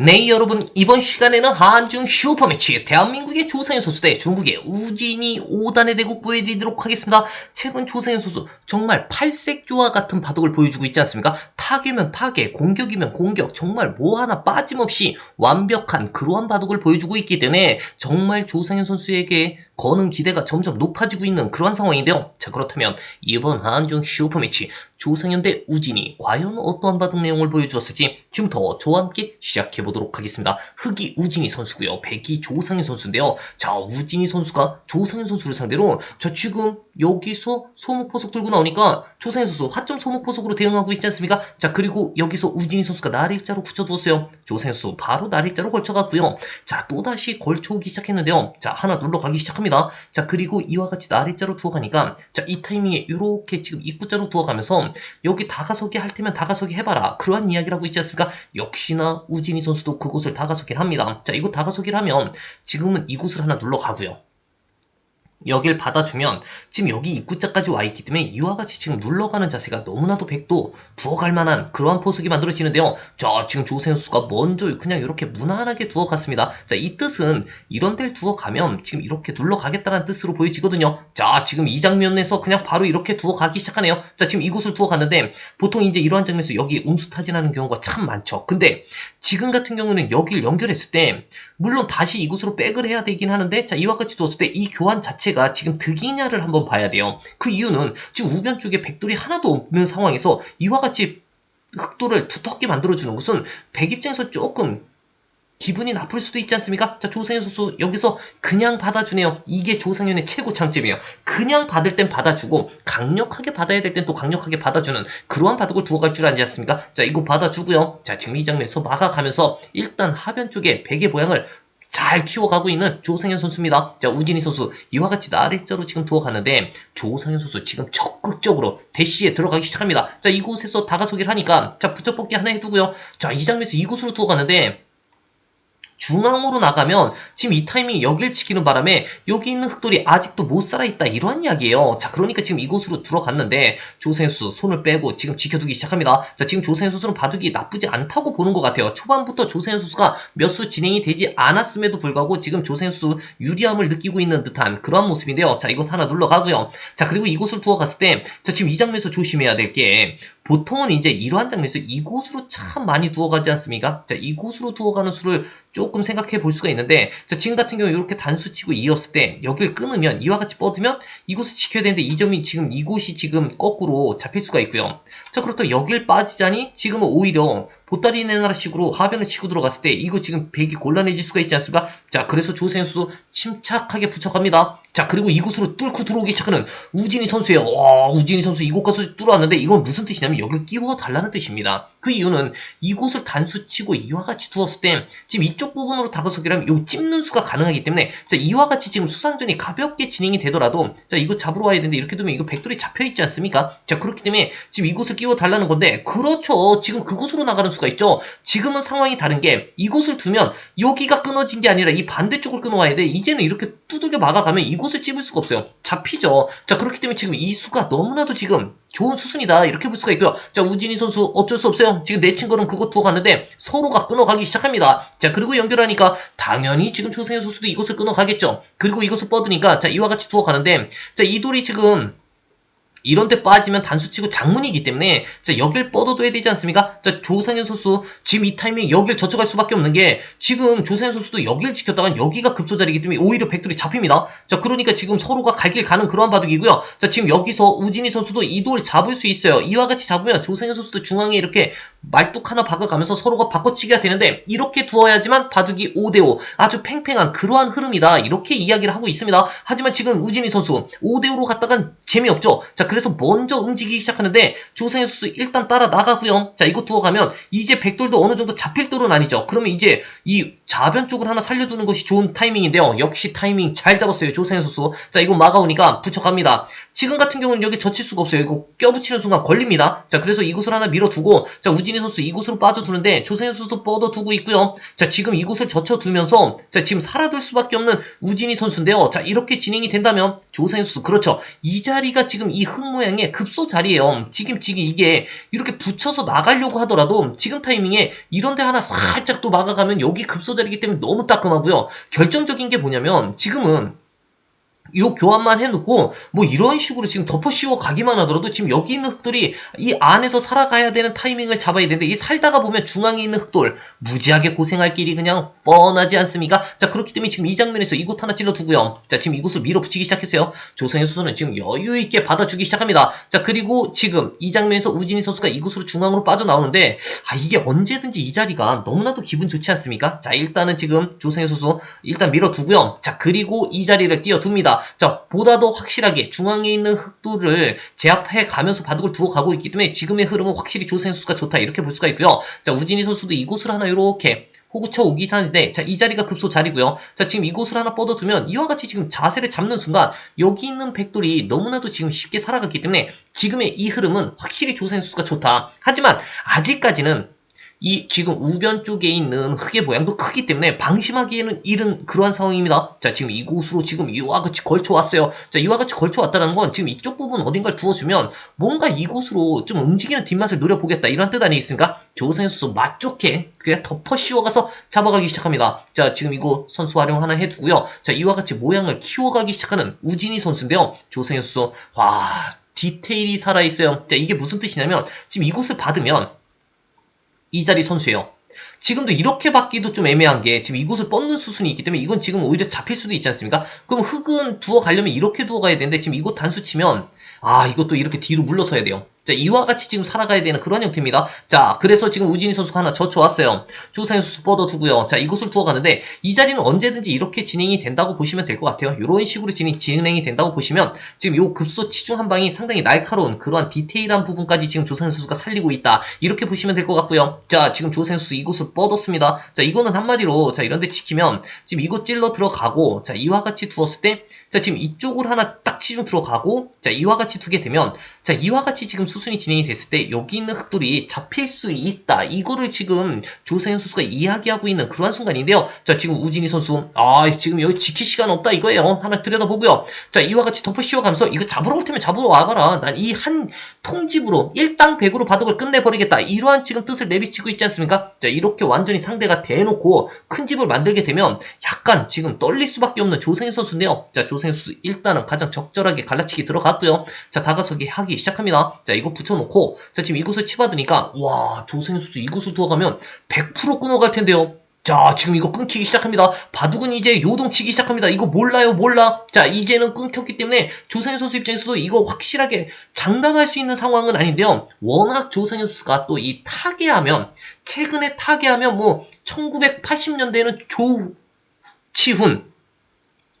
네 여러분 이번 시간에는 한중 슈퍼매치 대한민국의 조상현 선수 대 중국의 우진이 5단의 대국 보여드리도록 하겠습니다. 최근 조상현 선수 정말 팔색조와 같은 바둑을 보여주고 있지 않습니까? 타격이면 타격, 공격이면 공격 정말 뭐 하나 빠짐없이 완벽한 그러한 바둑을 보여주고 있기 때문에 정말 조상현 선수에게 거는 기대가 점점 높아지고 있는 그러한 상황인데요. 자 그렇다면 이번 한중 슈퍼매치 조상현 대 우진이 과연 어떠한 바둑 내용을 보여주었을지 지금부터 저와 함께 시작해 보 도록 하겠습니다. 흑이 우진이 선수고요. 백이 조상현 선수인데요. 자 우진이 선수가 조상현 선수를 상대로 저 지금 여기서 소목포석 들고 나오니까 조상현 선수 화점 소목포석으로 대응하고 있지 않습니까? 자 그리고 여기서 우진이 선수가 나일자로 붙여두었어요. 조상현 선수 바로 나일자로 걸쳐갔고요. 자 또다시 걸쳐오기 시작했는데요. 자 하나 눌러가기 시작합니다. 자 그리고 이와 같이 나일자로 두어가니까 자 이 타이밍에 이렇게 지금 입구자로 두어가면서 여기 다가서기 할 테면 다가서기 해봐라. 그러한 이야기를 하고 있지 않습니까? 역시나 우진이 선수 도 그곳을 다가서기를 합니다. 자, 이곳 다가서기를 하면 지금은 이곳을 하나 눌러 가고요. 여길 받아주면 지금 여기 입구자까지 와 있기 때문에 이와 같이 지금 눌러가는 자세가 너무나도 백도 두어갈 만한 그러한 포석이 만들어지는데요. 자, 지금 조세현 선수가 먼저 그냥 이렇게 무난하게 두어갔습니다. 자, 이 뜻은 이런 데를 두어가면 지금 이렇게 눌러가겠다는 뜻으로 보여지거든요. 자, 지금 이 장면에서 그냥 바로 이렇게 두어가기 시작하네요. 자, 지금 이곳을 두어갔는데 보통 이제 이러한 장면에서 여기 음수 타진하는 경우가 참 많죠. 근데 지금 같은 경우는 여기를 연결했을 때 물론 다시 이곳으로 백을 해야 되긴 하는데 자 이와 같이 두었을 때 이 교환 자체 가 지금 득이냐를 한번 봐야 돼요. 그 이유는 지금 우변 쪽에 백돌이 하나도 없는 상황에서 이와 같이 흑돌을 두텁게 만들어주는 것은 백 입장에서 조금 기분이 나쁠 수도 있지 않습니까? 자, 조상현 선수 여기서 그냥 받아주네요. 이게 조상현의 최고 장점이에요. 그냥 받을 땐 받아주고 강력하게 받아야 될 땐 또 강력하게 받아주는 그러한 바둑을 두어갈 줄 알지 않습니까? 자, 이거 받아주고요. 자, 지금 이 장면에서 막아가면서 일단 하변 쪽에 백의 모양을 잘 키워가고 있는 조상현 선수입니다. 자, 우진희 선수 이와 같이 나래자로 지금 두어가는데 조상현 선수 지금 적극적으로 대시에 들어가기 시작합니다. 자, 이곳에서 다가서기를 하니까 자, 붙여뽑기 하나 해두고요. 자, 이 장면에서 이곳으로 두어가는데 중앙으로 나가면 지금 이 타이밍 여길 지키는 바람에 여기 있는 흑돌이 아직도 못 살아있다 이러한 이야기예요. 자 그러니까 지금 이곳으로 들어갔는데 선수 손을 빼고 지금 지켜두기 시작합니다. 자 지금 조세현 선수는 바둑이 나쁘지 않다고 보는 것 같아요. 초반부터 조세현 선수가 몇 수 진행이 되지 않았음에도 불구하고 지금 선수 유리함을 느끼고 있는 듯한 그런 모습인데요. 자 이곳 하나 눌러가고요. 자 그리고 이곳을 두어 갔을 때 자 지금 이 장면에서 조심해야 될 게 보통은 이제 이러한 장면에서 이곳으로 참 많이 두어가지 않습니까? 자 이곳으로 두어가는 수를 조금 생각해 볼 수가 있는데 자 지금 같은 경우 이렇게 단수 치고 이었을 때 여기를 끊으면 이와 같이 뻗으면 이곳을 지켜야 되는데 이 점이 지금 이곳이 지금 거꾸로 잡힐 수가 있고요. 자 그렇다고 여길 빠지자니 지금은 오히려 보따리 내나라식으로 하변을 치고 들어갔을 때 이거 지금 백이 곤란해질 수가 있지 않습니까? 자 그래서 선수 침착하게 붙여갑니다. 자 그리고 이곳으로 뚫고 들어오기 시작하는 우진희 선수예요. 와 우진희 선수 이곳 가서 뚫어왔는데 이건 무슨 뜻이냐면 여기를 끼워 달라는 뜻입니다. 그 이유는 이곳을 단수 치고 이와 같이 두었을 때 지금 이쪽 부분으로 다가서기라면 요 찝는 수가 가능하기 때문에 자 이와 같이 지금 수상전이 가볍게 진행이 되더라도 자 이거 잡으러 와야 되는데 이렇게 되면 이거 백돌이 잡혀 있지 않습니까? 자 그렇기 때문에 지금 이곳을 끼워 달라는 건데 그렇죠. 지금 그곳으로 나가는 수가 있죠. 지금은 상황이 다른 게 이곳을 두면 여기가 끊어진 게 아니라 이 반대쪽을 끊어와야 돼. 이제는 이렇게 두들겨 막아가면 이곳을 찝을 수가 없어요. 잡히죠. 자 그렇기 때문에 지금 이 수가 너무나도 지금 좋은 수순이다 이렇게 볼 수가 있고요. 자 우진희 선수 어쩔 수 없어요. 지금 내 친구는 그거 두어 갔는데 서로가 끊어가기 시작합니다. 자 그리고 연결하니까 당연히 지금 조세현 선수도 이곳을 끊어가겠죠. 그리고 이곳을 뻗으니까 자 이와 같이 두어 가는데 자 이 돌이 지금 이런 데 빠지면 단수치고 장문이기 때문에 자 여길 뻗어둬야 되지 않습니까? 자 조상현 선수 지금 이 타이밍 여길 젖혀갈 수밖에 없는 게 지금 조상현 선수도 여길 지켰다가 여기가 급소자리기 때문에 오히려 백돌이 잡힙니다. 자 그러니까 지금 서로가 갈 길 가는 그러한 바둑이고요. 자 지금 여기서 우진희 선수도 이 돌 잡을 수 있어요. 이와 같이 잡으면 조상현 선수도 중앙에 이렇게 말뚝 하나 박아가면서 서로가 바꿔치기가 되는데 이렇게 두어야지만 바둑이 5대5 아주 팽팽한 그러한 흐름이다 이렇게 이야기를 하고 있습니다. 하지만 지금 우진희 선수 5대5로 갔다간 재미없죠. 자 그래서 먼저 움직이기 시작하는데 조상현 선수 일단 따라 나가고요. 자 이거 두어가면 이제 백돌도 어느 정도 잡힐 돌은 아니죠. 그러면 이제 이 좌변 쪽을 하나 살려두는 것이 좋은 타이밍인데요. 역시 타이밍 잘 잡았어요 조상현 선수. 자 이거 막아오니까 붙여갑니다. 지금 같은 경우는 여기 젖힐 수가 없어요. 이거 껴붙이는 순간 걸립니다. 자 그래서 이곳을 하나 밀어두고 자 우진 우진희 선수 이곳으로 빠져두는데 조세현 선수도 뻗어두고 있고요. 자, 지금 이곳을 젖혀두면서 자, 지금 살아둘 수밖에 없는 우진희 선수인데요. 자, 이렇게 진행이 된다면 조세현 선수 그렇죠. 이 자리가 지금 이 흙 모양의 급소 자리예요. 지금 지금 이게 이렇게 붙여서 나가려고 하더라도 지금 타이밍에 이런데 하나 살짝 또 막아가면 여기 급소 자리이기 때문에 너무 따끔하고요. 결정적인 게 뭐냐면 지금은 요 교환만 해놓고 뭐 이런 식으로 지금 덮어 씌워 가기만 하더라도 지금 여기 있는 흑돌이 이 안에서 살아가야 되는 타이밍을 잡아야 되는데 이 살다가 보면 중앙에 있는 흑돌 무지하게 고생할 길이 그냥 뻔하지 않습니까? 자 그렇기 때문에 지금 이 장면에서 이곳 하나 찔러두고요. 자 지금 이곳을 밀어붙이기 시작했어요. 조성현 선수는 지금 여유 있게 받아주기 시작합니다. 자 그리고 지금 이 장면에서 우진희 선수가 이곳으로 중앙으로 빠져나오는데 아 이게 언제든지 이 자리가 너무나도 기분 좋지 않습니까? 자 일단은 지금 조성현 선수 일단 밀어두고요. 자 그리고 이 자리를 띄워둡니다. 자, 보다 더 확실하게 중앙에 있는 흑도를 제압해 가면서 바둑을 두어 가고 있기 때문에 지금의 흐름은 확실히 조세현 선수가 좋다 이렇게 볼 수가 있고요. 자, 우진희 선수도 이곳을 하나 이렇게 호구쳐 오긴 하는데 자 이 자리가 급소 자리고요. 자 지금 이곳을 하나 뻗어두면 이와 같이 지금 자세를 잡는 순간 여기 있는 백돌이 너무나도 지금 쉽게 살아갔기 때문에 지금의 이 흐름은 확실히 조세현 선수가 좋다. 하지만 아직까지는 이 지금 우변 쪽에 있는 흙의 모양도 크기 때문에 방심하기에는 이른 그러한 상황입니다. 자, 지금 이곳으로 지금 이와 같이 걸쳐왔어요. 자, 이와 같이 걸쳐왔다는 건 지금 이쪽 부분 어딘가를 두어주면 뭔가 이곳으로 좀 움직이는 뒷맛을 노려보겠다. 이런 뜻 아니겠습니까? 조세현 선수 맛 좋게 그냥 덮어 씌워가서 잡아가기 시작합니다. 자, 지금 이거 선수 활용 하나 해두고요. 자, 이와 같이 모양을 키워가기 시작하는 우진희 선수인데요. 조세현 선수, 와, 디테일이 살아있어요. 자, 이게 무슨 뜻이냐면 지금 이곳을 받으면 이 자리 선수예요. 지금도 이렇게 받기도 좀 애매한 게 지금 이곳을 뻗는 수순이 있기 때문에 이건 지금 오히려 잡힐 수도 있지 않습니까? 그럼 흙은 두어 가려면 이렇게 두어 가야 되는데 지금 이곳 단수 치면 아 이것도 이렇게 뒤로 물러서야 돼요. 자, 이와 같이 지금 살아가야 되는 그런 형태입니다. 자, 그래서 지금 우진희 선수가 하나 젖혀왔어요. 조상현 선수 뻗어두고요. 자, 이곳을 두어가는데 이 자리는 언제든지 이렇게 진행이 된다고 보시면 될 것 같아요. 이런 식으로 진행, 진행이 된다고 보시면 지금 요 급소 치중 한 방이 상당히 날카로운 그러한 디테일한 부분까지 지금 조상현 선수가 살리고 있다. 이렇게 보시면 될 것 같고요. 자, 지금 조상현 선수 이곳을 뻗었습니다. 자, 이거는 한마디로 자, 이런데 지키면 지금 이곳 찔러 들어가고 자, 이와 같이 두었을 때 자, 지금 이쪽으로 하나 딱 치중 들어가고 자, 이와 같이 두게 되면 자, 이와 같이 지금 수순이 진행이 됐을 때 여기 있는 흙들이 잡힐 수 있다. 이거를 지금 조세현 선수가 이야기하고 있는 그러한 순간인데요. 자, 지금 우진희 선수, 아, 지금 여기 지킬 시간 없다 이거예요. 하나 들여다보고요. 자, 이와 같이 덮어 씌워가면서 이거 잡으러 올 테면 잡으러 와봐라. 난 이 한 통집으로 일당백으로 바둑을 끝내버리겠다. 이러한 지금 뜻을 내비치고 있지 않습니까? 자, 이렇게 완전히 상대가 대놓고 큰 집을 만들게 되면 약간 지금 떨릴 수밖에 없는 조세현 선수인데요. 자, 조세현 선수 일단은 가장 적절하게 갈라치기 들어갔고요. 자, 다가서기 하기 시작합니다. 자, 이거 붙여놓고, 자, 지금 이곳을 치받으니까, 와, 조세현 선수 이곳을 두어가면 100% 끊어갈 텐데요. 자, 지금 이거 끊기기 시작합니다. 바둑은 이제 요동치기 시작합니다. 이거 몰라요, 몰라. 자, 이제는 끊겼기 때문에 조상현 선수 입장에서도 이거 확실하게 장담할 수 있는 상황은 아닌데요. 워낙 조상현 선수가 또 이 타계하면, 최근에 타계하면 뭐, 1980년대에는 조치훈,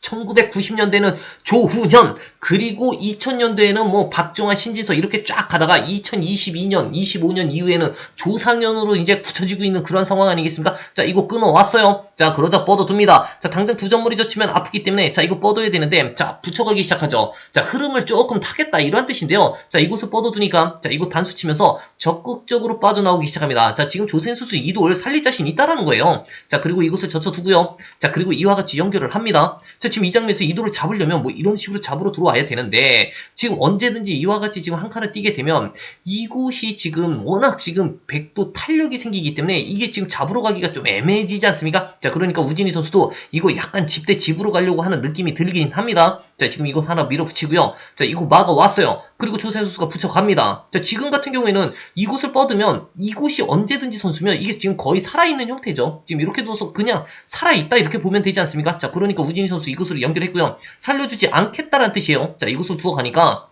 1990년대는 조훈현 그리고 2000년대에는 뭐 박정환 신진서 이렇게 쫙 가다가 2022년 25년 이후에는 조상현으로 이제 굳혀지고 있는 그런 상황 아니겠습니까? 자 이거 끊어왔어요. 자 그러자 뻗어둡니다. 자 당장 두 점물이 젖히면 아프기 때문에 자 이거 뻗어야 되는데 자 붙여가기 시작하죠. 자 흐름을 조금 타겠다 이런 뜻인데요. 자 이곳을 뻗어두니까 자 이곳 단수 치면서 적극적으로 빠져나오기 시작합니다. 자 지금 조센 수수 이도를 살릴 자신 있다라는 거예요. 자 그리고 이곳을 젖혀두고요. 자 그리고 이와 같이 연결을 합니다. 자 지금 이 장면에서 이도를 잡으려면 뭐 이런 식으로 잡으러 들어와야 되는데 지금 언제든지 이와 같이 지금 한 칸을 뛰게 되면 이곳이 지금 워낙 지금 백도 탄력이 생기기 때문에 이게 지금 잡으러 가기가 좀 애매해지지 않습니까? 자 그러니까 우진희 선수도 이거 약간 집 대 집으로 가려고 하는 느낌이 들긴 합니다. 자 지금 이곳 하나 밀어붙이고요. 자 이거 막아왔어요. 그리고 조세 선수가 붙여갑니다. 자 지금 같은 경우에는 이곳을 뻗으면 이곳이 언제든지 선수면 이게 지금 거의 살아있는 형태죠. 지금 이렇게 두어서 그냥 살아있다 이렇게 보면 되지 않습니까? 자 그러니까 우진희 선수 이곳으로 연결했고요. 살려주지 않겠다라는 뜻이에요. 자 이곳을 두어 가니까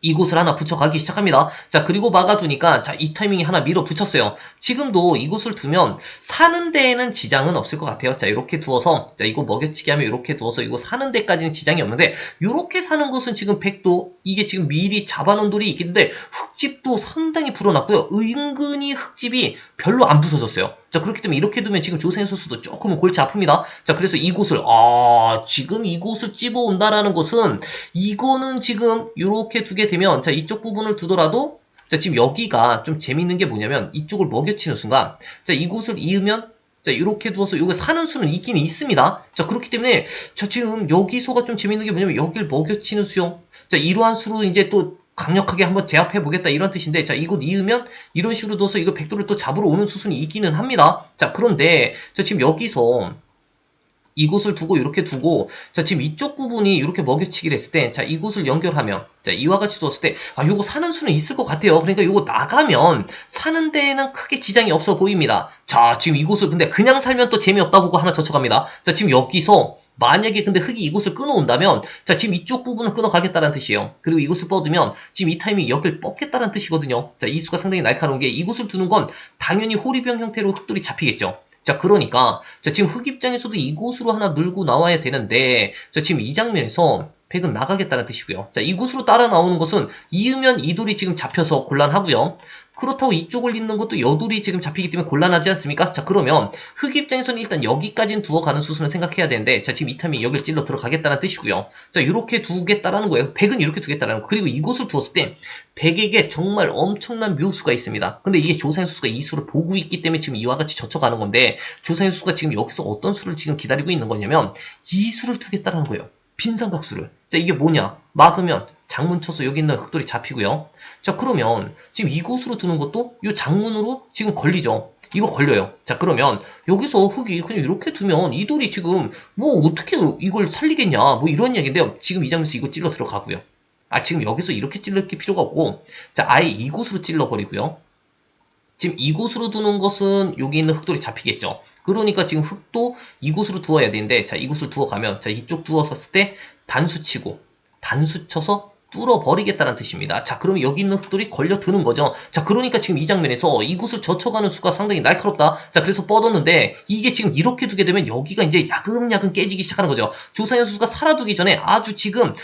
이곳을 하나 붙여가기 시작합니다. 자, 그리고 막아두니까, 자, 이 타이밍에 하나 밀어 붙였어요. 지금도 이곳을 두면, 사는 데에는 지장은 없을 것 같아요. 자, 이렇게 두어서, 자, 이거 먹여치기 하면 이렇게 두어서, 이거 사는 데까지는 지장이 없는데, 이렇게 사는 것은 지금 백도, 이게 지금 미리 잡아놓은 돌이 있긴데, 흙집도 상당히 불어났고요. 은근히 흙집이 별로 안 부서졌어요. 자, 그렇기 때문에 이렇게 두면 지금 조세현 선수도 조금은 골치 아픕니다. 자, 그래서 이곳을, 아, 지금 이곳을 찝어온다라는 것은, 이거는 지금 이렇게 두게 되면, 자, 이쪽 부분을 두더라도, 자, 지금 여기가 좀 재밌는 게 뭐냐면 이쪽을 먹여치는 순간 자, 이곳을 이으면 자, 이렇게 두어서 이거 사는 수는 있긴 있습니다. 자, 그렇기 때문에 자, 지금 여기서가 좀 재밌는 게 뭐냐면 여길 먹여치는 수요. 자, 이러한 수로 이제 또 강력하게 한번 제압해 보겠다 이런 뜻인데 자 이곳 이으면 이런 식으로 둬서 이거 백도를 또 잡으러 오는 수순이 있기는 합니다. 자 그런데 자 지금 여기서 이곳을 두고 이렇게 두고 자 지금 이쪽 부분이 이렇게 먹여치기를 했을 때 자 이곳을 연결하면 자 이와 같이 두었을 때아 요거 사는 수는 있을 것 같아요. 그러니까 요거 나가면 사는 데에는 크게 지장이 없어 보입니다. 자 지금 이곳을 근데 그냥 살면 또 재미없다 보고 하나 젖혀갑니다. 자 지금 여기서 만약에 근데 흙이 이곳을 끊어온다면 자 지금 이쪽 부분을 끊어가겠다는 뜻이에요 그리고 이곳을 뻗으면 지금 이 타이밍 여기를 뻗겠다는 뜻이거든요 자 이 수가 상당히 날카로운 게 이곳을 두는 건 당연히 호리병 형태로 흙돌이 잡히겠죠 자, 그러니까, 자, 지금 흙 입장에서도 이곳으로 하나 늘고 나와야 되는데, 자, 지금 이 장면에서 백은 나가겠다는 뜻이고요. 자, 이곳으로 따라 나오는 것은 이으면 이돌이 지금 잡혀서 곤란하고요. 그렇다고 이쪽을 잇는 것도 여돌이 지금 잡히기 때문에 곤란하지 않습니까? 자, 그러면 흙 입장에서는 일단 여기까지는 두어가는 수순을 생각해야 되는데, 자, 지금 이 타이밍 여기를 찔러 들어가겠다는 뜻이고요. 자, 이렇게 두겠다라는 거예요. 백은 이렇게 두겠다라는 거. 그리고 이곳을 두었을 때, 백에게 정말 엄청난 묘수가 있습니다. 근데 이게 조사의 수가 이 수를 보고 있기 때문에 지금 이와 같이 젖혀가는 건데, 조사의 수가 지금 여기서 어떤 수를 지금 기다리고 있는 거냐면, 이 수를 두겠다라는 거예요. 빈삼각수를. 자, 이게 뭐냐? 막으면 장문 쳐서 여기 있는 흑돌이 잡히고요. 자, 그러면 지금 이곳으로 두는 것도 이 장문으로 지금 걸리죠. 이거 걸려요. 자, 그러면 여기서 흙이 그냥 이렇게 두면 이 돌이 지금 뭐 어떻게 이걸 살리겠냐? 뭐 이런 얘기인데요. 지금 이 장면에서 이거 찔러 들어가고요. 아, 지금 여기서 이렇게 찔릴 필요가 없고, 자, 아예 이곳으로 찔러 버리고요. 지금 이곳으로 두는 것은 여기 있는 흙돌이 잡히겠죠. 그러니까 지금 흙도 이곳으로 두어야 되는데 자 이곳을 두어 가면 자 이쪽 두어섰을 때 단수 치고 단수 쳐서 뚫어버리겠다는 뜻입니다. 자 그러면 여기 있는 흙돌이 걸려드는 거죠. 자 그러니까 지금 이 장면에서 이곳을 젖혀가는 수가 상당히 날카롭다. 자 그래서 뻗었는데 이게 지금 이렇게 두게 되면 여기가 이제 야금야금 깨지기 시작하는 거죠. 조상현 선수가 살아두기 전에 아주 지금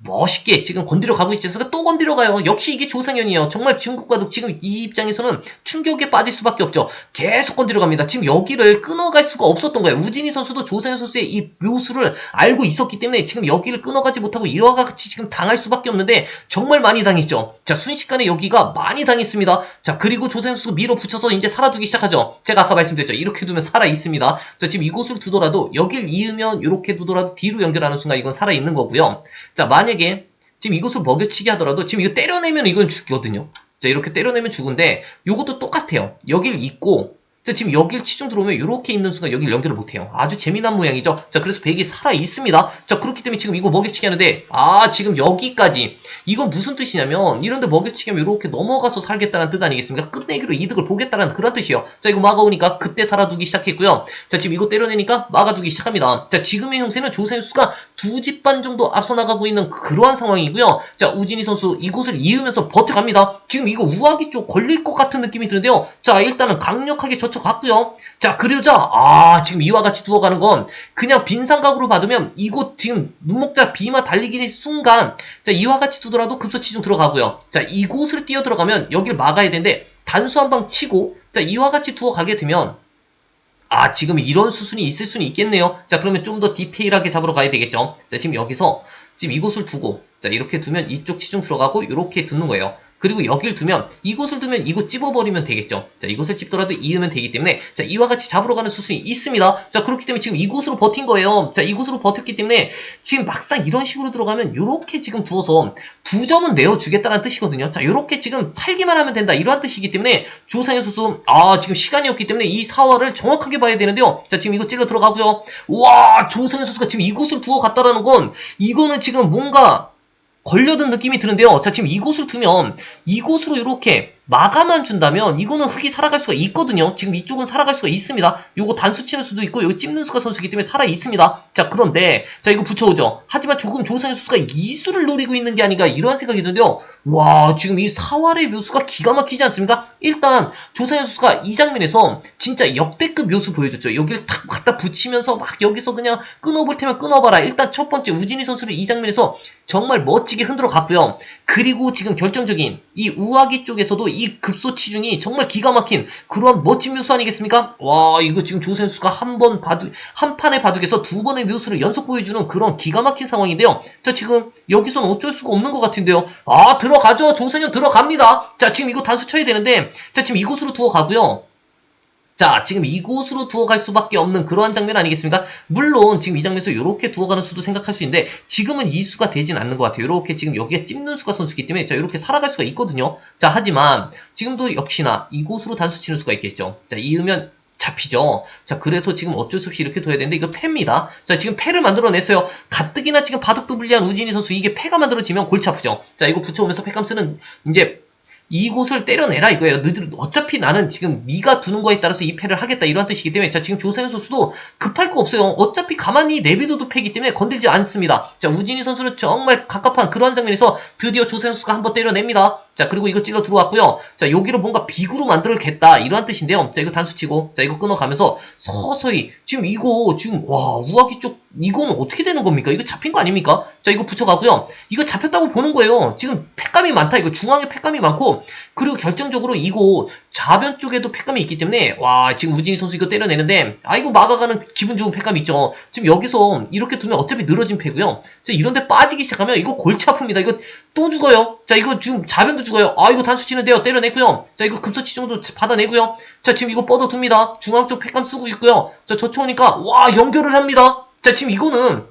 멋있게 지금 건드려 가고 있지 않습니까? 또 건드려 가요. 역시 이게 조상현이에요. 정말 중국과도 지금 이 입장에서는 충격에 빠질 수밖에 없죠. 계속 건드려 갑니다. 지금 여기를 끊어갈 수가 없었던 거예요. 우진희 선수도 조상현 선수의 이 묘수를 알고 있었기 때문에 지금 여기를 끊어가지 못하고 이와 같이 지금 당할 수밖에 없는데 정말 많이 당했죠. 자, 순식간에 여기가 많이 당했습니다. 자, 그리고 조상현 선수 밀어붙여서 이제 살아두기 시작하죠. 제가 아까 말씀드렸죠. 이렇게 두면 살아 있습니다. 자, 지금 이곳을 두더라도 여길 이으면 이렇게 두더라도 뒤로 연결하는 순간 이건 살아 있는 거고요. 자, 만약에 지금 이곳을 먹여치기 하더라도 지금 이거 때려내면 이건 죽거든요. 자, 이렇게 때려내면 죽은데 이것도 똑같아요. 여길 잇고 자, 지금 여길 치중 들어오면 이렇게 있는 순간 여길 연결을 못해요. 아주 재미난 모양이죠. 자, 그래서 백이 살아 있습니다. 자, 그렇기 때문에 지금 이거 먹여치기 하는데 아, 지금 여기까지 이건 무슨 뜻이냐면 이런데 먹여치기 하면 이렇게 넘어가서 살겠다는 뜻 아니겠습니까? 끝내기로 이득을 보겠다는 그런 뜻이에요. 자, 이거 막아오니까 그때 살아두기 시작했고요. 자, 지금 이거 때려내니까 막아두기 시작합니다. 자, 지금의 형세는 조세현 수가 두 집 반 정도 앞서 나가고 있는 그러한 상황이고요. 자, 우진희 선수 이곳을 이으면서 버텨갑니다. 지금 이거 우아기 쪽 걸릴 것 같은 느낌이 드는데요. 자, 일단은 강력하게 젖혀갔고요. 자, 그러자 아, 지금 이와 같이 두어가는 건 그냥 빈 삼각으로 받으면 이곳 지금 눈목자 비마 달리기 순간 자, 이와 같이 두더라도 급소치중 들어가고요. 자, 이곳을 뛰어 들어가면 여길 막아야 되는데 단수 한 방 치고 자, 이와 같이 두어 가게 되면 아, 지금 이런 수순이 있을 수는 있겠네요. 자, 그러면 좀 더 디테일하게 잡으러 가야 되겠죠. 자, 지금 여기서 지금 이곳을 두고 자, 이렇게 두면 이쪽 치중 들어가고 이렇게 두는 거예요. 그리고 여길 두면 이곳을 두면 이곳 찝어버리면 되겠죠. 자 이곳을 찝더라도 이으면 되기 때문에 자 이와 같이 잡으러 가는 수순이 있습니다. 자 그렇기 때문에 지금 이곳으로 버틴 거예요. 자 이곳으로 버텼기 때문에 지금 막상 이런 식으로 들어가면 이렇게 지금 두어서 두 점은 내어주겠다는 뜻이거든요. 자 이렇게 지금 살기만 하면 된다 이러한 뜻이기 때문에 조상현 선수 아 지금 시간이 없기 때문에 이 사활을 정확하게 봐야 되는데요. 자 지금 이거 찔러 들어가고요. 와 조상현 선수가 지금 이곳을 두어 갔다라는 건 이거는 지금 뭔가 걸려든 느낌이 드는데요. 자, 지금 이곳을 두면 이곳으로 이렇게 마감만 준다면 이거는 흙이 살아갈 수가 있거든요. 지금 이쪽은 살아갈 수가 있습니다. 요거 단수 치는 수도 있고 여기 찝는 수가 선수이기 때문에 살아 있습니다. 자, 그런데 자 이거 붙여오죠. 하지만 조금 조상현 수가 이수를 노리고 있는 게 아닌가 이러한 생각이 드는데요. 와, 지금 이 사활의 묘수가 기가 막히지 않습니까? 일단 조상현 수가 이 장면에서 진짜 역대급 묘수 보여줬죠. 여기를 탁 갖다 붙이면서 막 여기서 그냥 끊어볼 테면 끊어봐라. 일단 첫 번째 우진희 선수를 이 장면에서 정말 멋지게 흔들어 갔고요. 그리고 지금 결정적인 이 우아기 쪽에서도 이 급소 치중이 정말 기가 막힌 그런 멋진 묘수 아니겠습니까? 와 이거 지금 조선수가 한 번 바둑 한 판의 바둑에서 두 번의 묘수를 연속 보여주는 그런 기가 막힌 상황인데요. 자 지금 여기서는 어쩔 수가 없는 것 같은데요. 아 들어가죠. 조선현 들어갑니다. 자 지금 이거 단수 쳐야 되는데 자 지금 이곳으로 두어 가고요. 자, 지금 이곳으로 두어 갈 수밖에 없는 그러한 장면 아니겠습니까? 물론 지금 이 장면에서 이렇게 두어 가는 수도 생각할 수 있는데 지금은 이 수가 되진 않는 것 같아요. 이렇게 지금 여기에 찝는 수가 선수기 때문에 자 이렇게 살아갈 수가 있거든요. 자, 하지만 지금도 역시나 이곳으로 단수 치는 수가 있겠죠. 자, 이으면 잡히죠. 자, 그래서 지금 어쩔 수 없이 이렇게 둬야 되는데 이거 패입니다. 자, 지금 패를 만들어냈어요. 가뜩이나 지금 바둑도 불리한 우진희 선수 이게 패가 만들어지면 골치 아프죠. 자, 이거 붙여오면서 패감 쓰는 이제 이곳을 때려내라 이거예요. 너희들 어차피 나는 지금 네가 두는 거에 따라서 이 패를 하겠다 이런 뜻이기 때문에 자 지금 조세현 선수도 급할 거 없어요. 어차피 가만히 내비둬도 패기 때문에 건들지 않습니다. 자 우진희 선수는 정말 갑갑한 그러한 장면에서 드디어 조세현 선수가 한번 때려냅니다. 자 그리고 이거 찔러 들어왔고요. 자 여기로 뭔가 비구로 만들겠다 이러한 뜻인데요. 자 이거 단수치고 자 이거 끊어가면서 서서히 지금 이거 지금 와 우아기 쪽 이거는 어떻게 되는 겁니까? 이거 잡힌 거 아닙니까? 자 이거 붙여가고요. 이거 잡혔다고 보는 거예요. 지금 팩감이 많다. 이거 중앙에 팩감이 많고 그리고 결정적으로 이곳 좌변 쪽에도 팩감이 있기 때문에 와 지금 우진희 선수 이거 때려내는데 아 이거 막아가는 기분 좋은 팩감이 있죠. 지금 여기서 이렇게 두면 어차피 늘어진 패고요. 자 이런데 빠지기 시작하면 이거 골치 아픕니다. 이거 또 죽어요. 자 이거 지금 좌변도 죽어요. 아 이거 단수 치는데요. 때려냈고요. 자 이거 금서치 정도 받아내고요. 자 지금 이거 뻗어둡니다. 중앙 쪽 팩감 쓰고 있고요. 자 저쪽 오니까 와 연결을 합니다. 자 지금 이거는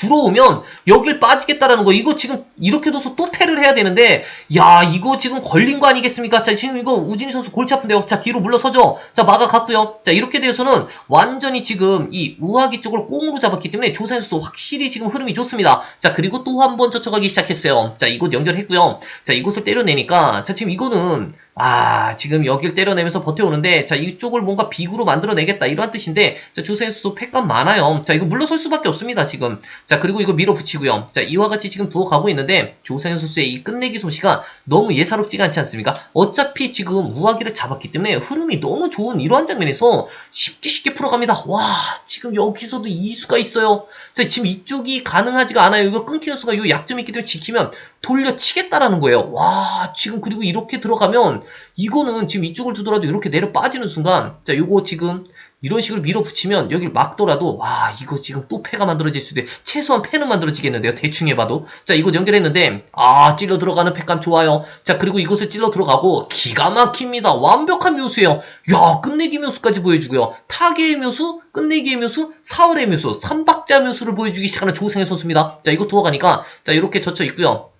들어오면 여길 빠지겠다라는 거 이거 지금 이렇게 둬서 또 패를 해야 되는데 야 이거 지금 걸린 거 아니겠습니까? 자 지금 이거 우진희 선수 골치 아픈데요. 자 뒤로 물러서죠. 자 막아갔고요. 자 이렇게 되어서는 완전히 지금 이 우하기 쪽을 꽁으로 잡았기 때문에 조선 선수 확실히 지금 흐름이 좋습니다. 자 그리고 또 한번 젖혀가기 시작했어요. 자 이곳 연결했고요. 자 이곳을 때려내니까 자 지금 이거는 아, 지금 여길 때려내면서 버텨오는데, 자, 이쪽을 뭔가 비구로 만들어내겠다, 이러한 뜻인데, 자, 조세현 선수 팩감 많아요. 자, 이거 물러설 수밖에 없습니다, 지금. 자, 그리고 이거 밀어붙이고요. 자, 이와 같이 지금 두어 가고 있는데, 조세현 선수의 이 끝내기 솜씨가 너무 예사롭지가 않지 않습니까? 어차피 지금 우아기를 잡았기 때문에 흐름이 너무 좋은 이러한 장면에서 쉽게 쉽게 풀어갑니다. 와, 지금 여기서도 이수가 있어요. 자, 지금 이쪽이 가능하지가 않아요. 이거 끊기는 수가 이 약점이 있기 때문에 지키면 돌려치겠다라는 거예요. 와, 지금 그리고 이렇게 들어가면, 이거는 지금 이쪽을 두더라도 이렇게 내려 빠지는 순간 자 요거 지금 이런 식으로 밀어붙이면 여길 막더라도 와 이거 지금 또 패가 만들어질 수도 있 최소한 패는 만들어지겠는데요 대충 해봐도. 자 이거 연결했는데 아 찔러 들어가는 팩감 좋아요. 자 그리고 이것을 찔러 들어가고 기가 막힙니다. 완벽한 묘수예요. 야 끝내기 묘수까지 보여주고요. 타계의 묘수 끝내기의 묘수 4월의 묘수 3박자 묘수를 보여주기 시작하는 조승현 선수입니다. 자 이거 두어가니까 자 이렇게 젖혀 있고요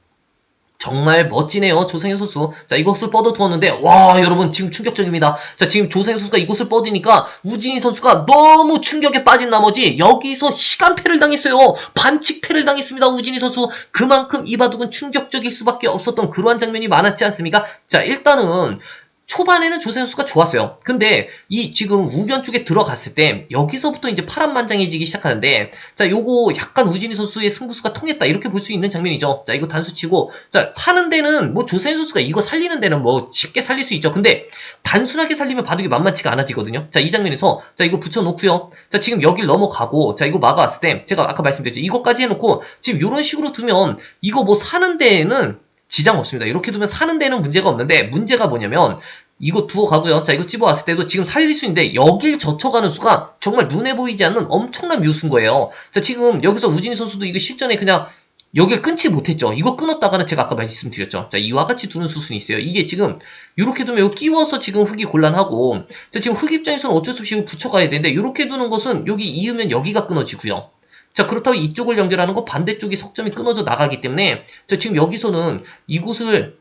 정말 멋지네요. 조상현 선수. 자, 이곳을 뻗어두었는데, 와, 여러분, 지금 충격적입니다. 자, 지금 조상현 선수가 이곳을 뻗으니까, 우진희 선수가 너무 충격에 빠진 나머지, 여기서 시간패를 당했어요. 반칙패를 당했습니다. 우진희 선수. 그만큼 이 바둑은 충격적일 수밖에 없었던 그러한 장면이 많았지 않습니까? 자, 일단은, 초반에는 조세 선수가 좋았어요. 근데 이 지금 우변 쪽에 들어갔을 때 여기서부터 이제 파란만장해지기 시작하는데 자 요거 약간 우진희 선수의 승부수가 통했다 이렇게 볼 수 있는 장면이죠. 자 이거 단수 치고 자 사는 데는 뭐 조세 선수가 이거 살리는 데는 뭐 쉽게 살릴 수 있죠. 근데 단순하게 살리면 바둑이 만만치가 않아지거든요. 자 이 장면에서 자 이거 붙여놓고요. 자 지금 여길 넘어가고 자 이거 막아왔을 때 제가 아까 말씀드렸죠. 이거까지 해놓고 지금 이런 식으로 두면 이거 뭐 사는 데에는 지장 없습니다. 이렇게 두면 사는 데는 문제가 없는데 문제가 뭐냐면 이거 두어 가고요. 자 이거 찝어왔을 때도 지금 살릴 수 있는데 여길 젖혀가는 수가 정말 눈에 보이지 않는 엄청난 묘수인 거예요. 자 지금 여기서 우진희 선수도 이거 실전에 그냥 여길 끊지 못했죠. 이거 끊었다가는 제가 아까 말씀드렸죠. 자 이와 같이 두는 수순이 있어요. 이게 지금 이렇게 두면 이거 끼워서 지금 흙이 곤란하고 자 지금 흙 입장에서는 어쩔 수 없이 붙여가야 되는데 이렇게 두는 것은 여기 이으면 여기가 끊어지고요. 자, 그렇다고 이쪽을 연결하는 거 반대쪽이 석점이 끊어져 나가기 때문에, 자, 지금 여기서는 이곳을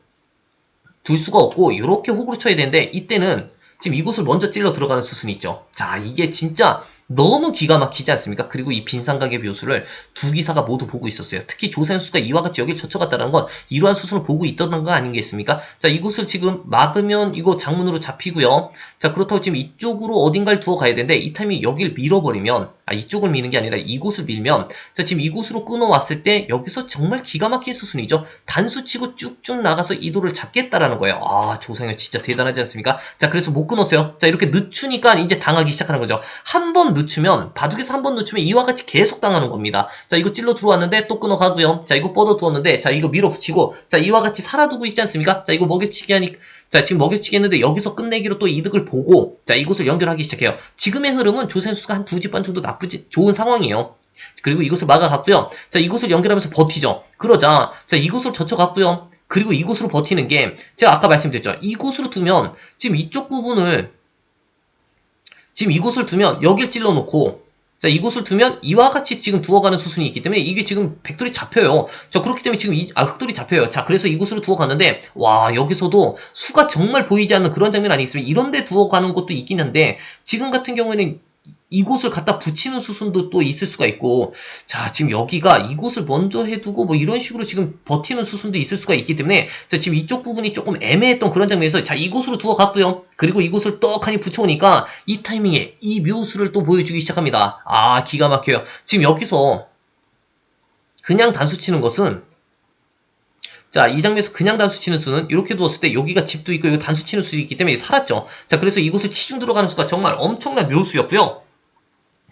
둘 수가 없고, 이렇게 호구로 쳐야 되는데, 이때는 지금 이곳을 먼저 찔러 들어가는 수순이 있죠. 자, 이게 진짜 너무 기가 막히지 않습니까? 그리고 이 빈상각의 묘수를 두 기사가 모두 보고 있었어요. 특히 조선수가 이와 같이 여기를 젖혀갔다는 건 이러한 수순을 보고 있던 거 아니겠습니까? 자, 이곳을 지금 막으면 이거 장문으로 잡히고요. 자, 그렇다고 지금 이쪽으로 어딘가를 두어 가야 되는데 이 타이밍 여기를 밀어버리면 아, 이쪽을 미는 게 아니라 이곳을 밀면 자, 지금 이곳으로 끊어왔을 때 여기서 정말 기가 막힌 수순이죠. 단수 치고 쭉쭉 나가서 이도를 잡겠다라는 거예요. 아, 조상현 진짜 대단하지 않습니까? 자, 그래서 못 끊었어요. 자, 이렇게 늦추니까 이제 당하기 시작하는 거죠. 한번 늦추면 바둑에서 한 번 늦추면 이와 같이 계속 당하는 겁니다. 자 이거 찔러 들어왔는데 또 끊어가고요. 자 이거 뻗어 두었는데 자 이거 밀어붙이고 자 이와 같이 살아두고 있지 않습니까? 자 이거 먹여치기 하니 자 지금 먹여치기 했는데 여기서 끝내기로 또 이득을 보고 자 이곳을 연결하기 시작해요. 지금의 흐름은 조선수가 한 두 집 반 정도 나쁘지 좋은 상황이에요. 그리고 이곳을 막아갔고요. 자 이곳을 연결하면서 버티죠. 그러자 자 이곳을 젖혀갔고요. 그리고 이곳으로 버티는 게 제가 아까 말씀드렸죠. 이곳으로 두면 지금 이쪽 부분을 지금 이곳을 두면 여길 찔러 놓고 자 이곳을 두면 이와 같이 지금 두어가는 수순이 있기 때문에 이게 지금 백돌이 잡혀요. 자 그렇기 때문에 지금 이, 아 흑돌이 잡혀요. 자 그래서 이곳으로 두어갔는데 와 여기서도 수가 정말 보이지 않는 그런 장면 아니겠습니까? 이런데 두어가는 것도 있긴 한데 지금 같은 경우에는 이곳을 갖다 붙이는 수순도 또 있을 수가 있고 자 지금 여기가 이곳을 먼저 해두고 뭐 이런 식으로 지금 버티는 수순도 있을 수가 있기 때문에 자 지금 이쪽 부분이 조금 애매했던 그런 장면에서 자 이곳으로 두어 갔고요. 그리고 이곳을 떡하니 붙여오니까 이 타이밍에 이 묘수를 또 보여주기 시작합니다. 아 기가 막혀요. 지금 여기서 그냥 단수 치는 것은 자, 이 장면에서 그냥 단수 치는 수는 이렇게 두었을 때 여기가 집도 있고 여기 단수 치는 수도 있기 때문에 살았죠. 자, 그래서 이곳에 치중 들어가는 수가 정말 엄청난 묘수였고요.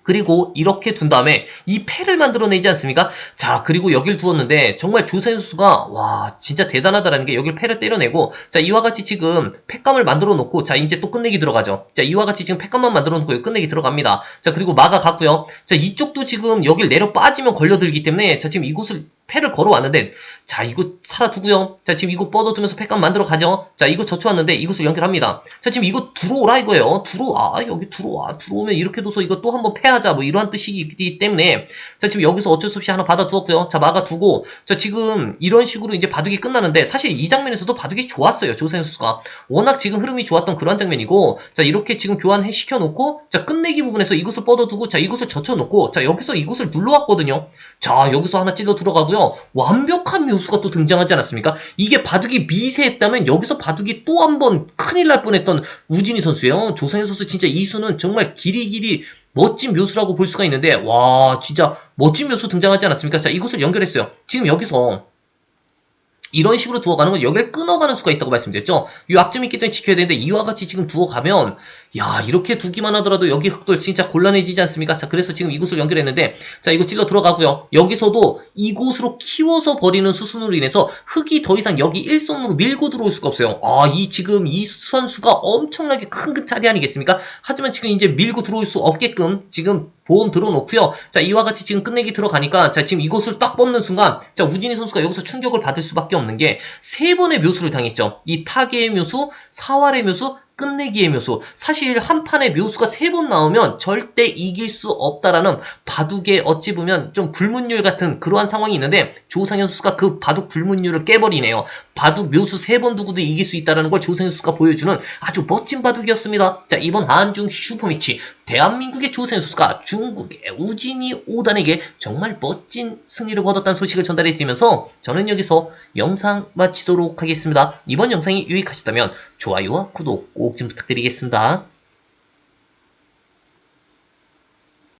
그리고 이렇게 둔 다음에 이 패를 만들어내지 않습니까? 자, 그리고 여길 두었는데 정말 조세현 선수가 와 진짜 대단하다라는 게 여길 패를 때려내고 자 이와 같이 지금 패감을 만들어 놓고 자 이제 또 끝내기 들어가죠. 자 이와 같이 지금 패감만 만들어 놓고 끝내기 들어갑니다. 자 그리고 막아갔고요. 자 이쪽도 지금 여길 내려 빠지면 걸려들기 때문에 자 지금 이곳을 패를 걸어왔는데 자 이거 살아두고요. 자 지금 이거 뻗어두면서 패감 만들어 가죠. 자 이거 젖혀왔는데 이곳을 연결합니다. 자 지금 이거 들어오라 이거예요. 들어와 여기 들어와 들어오면 이렇게 둬서 이거 또 한번 패하자 뭐 이러한 뜻이기 때문에 자 지금 여기서 어쩔 수 없이 하나 받아두었고요. 자 막아두고 자 지금 이런 식으로 이제 바둑이 끝나는데 사실 이 장면에서도 바둑이 좋았어요. 조세현 선수가 워낙 지금 흐름이 좋았던 그런 장면이고 자 이렇게 지금 교환해 시켜놓고 자 끝내기 부분에서 이곳을 뻗어두고 자 이곳을 젖혀놓고 자 여기서 이곳을 눌러왔거든요. 자 여기서 하나 찔러 들어가고요. 완벽한 묘수가 또 등장하지 않았습니까? 이게 바둑이 미세했다면 여기서 바둑이 또 한 번 큰일 날 뻔했던 우진희 선수예요. 조상현 선수 진짜 이 수는 정말 길이 길이 멋진 묘수라고 볼 수가 있는데 와 진짜 멋진 묘수 등장하지 않았습니까? 자 이곳을 연결했어요. 지금 여기서 이런 식으로 두어가는 건 여기를 끊어가는 수가 있다고 말씀드렸죠. 이 약점이 있기 때문에 지켜야 되는데 이와 같이 지금 두어가면 야 이렇게 두기만 하더라도 여기 흑돌 진짜 곤란해지지 않습니까? 자 그래서 지금 이곳을 연결했는데 자 이거 찔러 들어가고요. 여기서도 이곳으로 키워서 버리는 수순으로 인해서 흑이 더 이상 여기 일선으로 밀고 들어올 수가 없어요. 아 이 지금 이 선수가 엄청나게 큰그 차리 아니겠습니까? 하지만 지금 이제 밀고 들어올 수 없게끔 지금 보험 들어놓고요. 자 이와 같이 지금 끝내기 들어가니까 자 지금 이곳을 딱 뻗는 순간 자 우진희 선수가 여기서 충격을 받을 수밖에 없는 게 세 번의 묘수를 당했죠. 이 타계의 묘수, 사활의 묘수, 끝내기의 묘수. 사실 한 판에 묘수가 세 번 나오면 절대 이길 수 없다라는 바둑의 어찌 보면 좀 불문율 같은 그러한 상황이 있는데 조상현 선수가 그 바둑 불문율을 깨버리네요. 바둑 묘수 세 번 두고도 이길 수 있다라는 걸 조상현 선수가 보여주는 아주 멋진 바둑이었습니다. 자 이번 한중 슈퍼매치 대한민국의 조상현 선수가 중국의 우진이 오단에게 정말 멋진 승리를 거뒀다는 소식을 전달해 드리면서 저는 여기서 영상 마치도록 하겠습니다. 이번 영상이 유익하셨다면 좋아요와 구독 꼭 좀 부탁드리겠습니다.